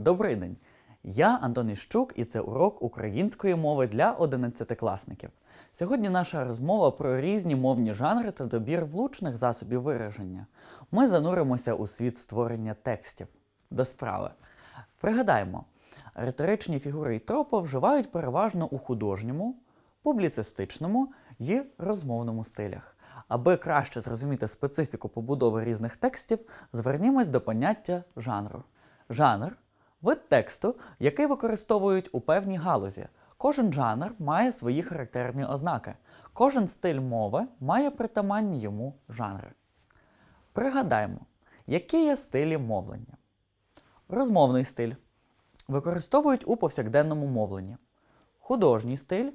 Добрий день! Я Антон Іщук і це урок української мови для 11-класників. Сьогодні наша розмова про різні мовні жанри та добір влучних засобів вираження. Ми зануримося у світ створення текстів. До справи. Пригадаємо, риторичні фігури і тропи вживають переважно у художньому, публіцистичному і розмовному стилях. Аби краще зрозуміти специфіку побудови різних текстів, звернімось до поняття жанру. Жанр вид тексту, який використовують у певній галузі. Кожен жанр має свої характерні ознаки. Кожен стиль мови має притаманні йому жанри. Пригадаємо, які є стилі мовлення. Розмовний стиль використовують у повсякденному мовленні. Художній стиль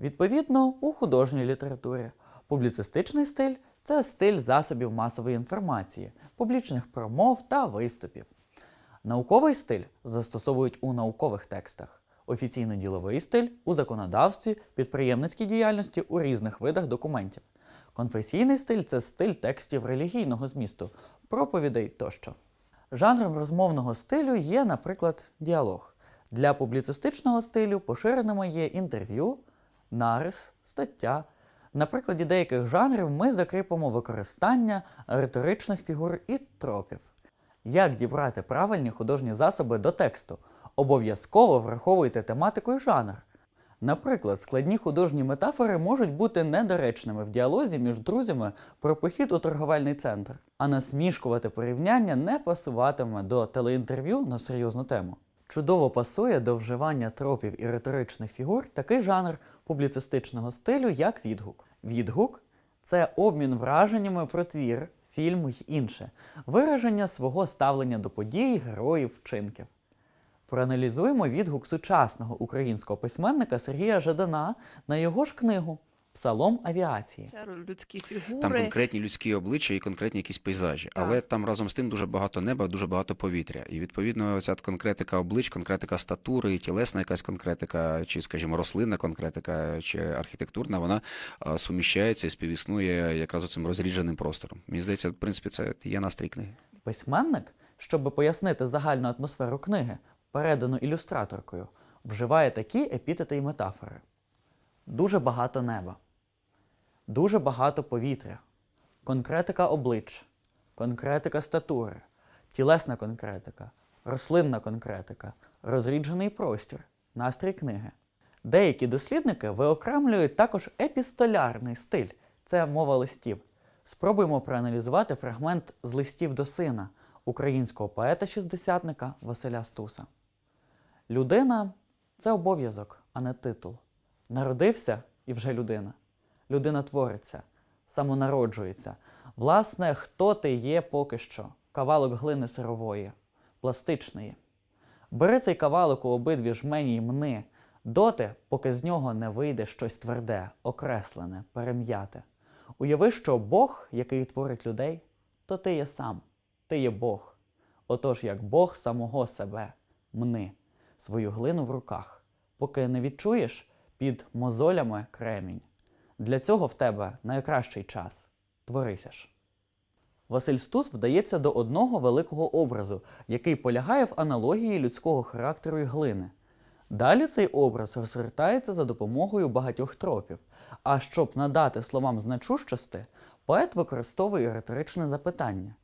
відповідно у художній літературі. Публіцистичний стиль це стиль засобів масової інформації, публічних промов та виступів. Науковий стиль застосовують у наукових текстах, офіційно-діловий стиль у законодавстві, підприємницькій діяльності у різних видах документів. Конфесійний стиль це стиль текстів релігійного змісту, проповідей тощо. Жанром розмовного стилю є, наприклад, діалог. Для публіцистичного стилю поширеними є інтерв'ю, нарис, стаття. На прикладі деяких жанрів ми закріпимо використання риторичних фігур і тропів. Як дібрати правильні художні засоби до тексту? Обов'язково враховуйте тематику і жанр. Наприклад, складні художні метафори можуть бути недоречними в діалозі між друзями про похід у торговельний центр, а насмішкувати порівняння не пасуватиме до телеінтерв'ю на серйозну тему. Чудово пасує до вживання тропів і риторичних фігур такий жанр публіцистичного стилю, як відгук. Відгук це обмін враженнями про твір, фільм й інше, вираження свого ставлення до подій, героїв, вчинків. Проаналізуємо відгук сучасного українського письменника Сергія Жадана на його ж книгу Псалом авіації. Людські фігури. Там конкретні людські обличчя і конкретні якісь пейзажі. Так. Але там разом з тим дуже багато неба, дуже багато повітря. І відповідно ця конкретика облич, конкретика статури, тілесна якась конкретика, чи, скажімо, рослинна конкретика, чи архітектурна, вона суміщається і співіснує якраз цим розрідженим простором. Мені здається, в принципі, це є настрій книги. Письменник, щоб пояснити загальну атмосферу книги, передану ілюстраторкою, вживає такі епітети і метафори: дуже багато неба, дуже багато повітря, конкретика облич, конкретика статури, тілесна конкретика, рослинна конкретика, розріджений простір, настрій книги. Деякі дослідники виокремлюють також епістолярний стиль це мова листів. Спробуємо проаналізувати фрагмент з листів до сина українського поета-шістдесятника Василя Стуса. Людина це обов'язок, а не титул. Народився і вже людина. Людина твориться, самонароджується. Власне, хто ти є поки що? Кавалок глини сирової, пластичної. Бери цей кавалок у обидві жмені й мни, доти, поки з нього не вийде щось тверде, окреслене, перем'яте. Уяви, що Бог, який творить людей, то ти є сам, ти є Бог. Отож, як Бог самого себе, мни, свою глину в руках, поки не відчуєш під мозолями кремінь. Для цього в тебе найкращий час творися ж. Василь Стус вдається до одного великого образу, який полягає в аналогії людського характеру і глини. Далі цей образ розгортається за допомогою багатьох тропів. А щоб надати словам значущості, поет використовує риторичне запитання.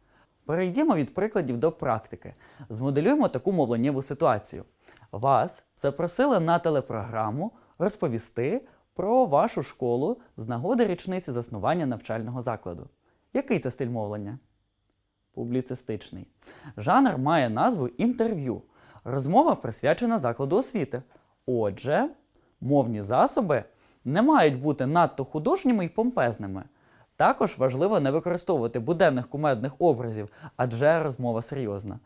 Перейдімо від прикладів до практики. Змоделюємо таку мовленнєву ситуацію. Вас запросили на телепрограму розповісти про вашу школу з нагоди річниці заснування навчального закладу. Який це стиль мовлення? Публіцистичний. Жанр має назву інтерв'ю. Розмова присвячена закладу освіти. Отже, мовні засоби не мають бути надто художніми і помпезними. Також важливо не використовувати буденних кумедних образів, адже розмова серйозна.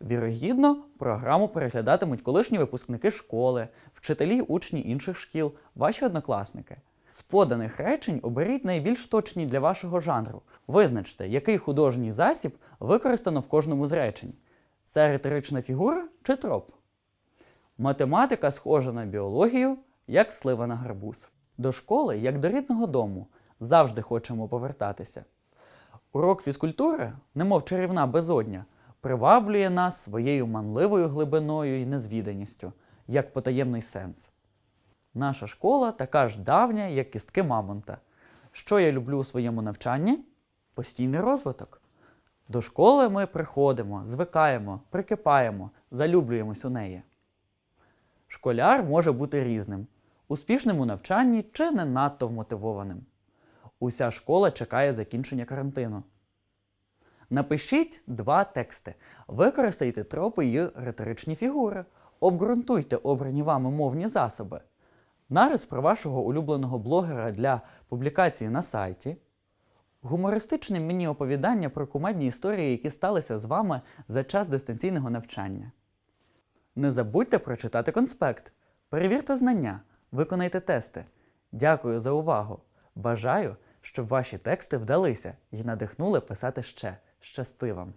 Вірогідно, програму переглядатимуть колишні випускники школи, вчителі учні інших шкіл, ваші однокласники. З поданих речень оберіть найбільш точні для вашого жанру. Визначте, який художній засіб використано в кожному з речень. Це риторична фігура чи троп? Математика схожа на біологію, як слива на гарбуз. До школи, як до рідного дому, завжди хочемо повертатися. Урок фізкультури, немов чарівна безодня, приваблює нас своєю манливою глибиною і незвіданістю, як потаємний сенс. Наша школа така ж давня, як кістки мамонта. Що я люблю у своєму навчанні? Постійний розвиток. До школи ми приходимо, звикаємо, прикипаємо, залюблюємось у неї. Школяр може бути різним, успішним у навчанні чи не надто вмотивованим. Уся школа чекає закінчення карантину. Напишіть два тексти, використайте тропи й риторичні фігури, обґрунтуйте обрані вами мовні засоби. Нарис про вашого улюбленого блогера для публікації на сайті, гумористичне міні-оповідання про кумедні історії, які сталися з вами за час дистанційного навчання. Не забудьте прочитати конспект, перевірте знання, виконайте тести. Дякую за увагу! Бажаю, щоб ваші тексти вдалися і надихнули писати ще. Щасти вам!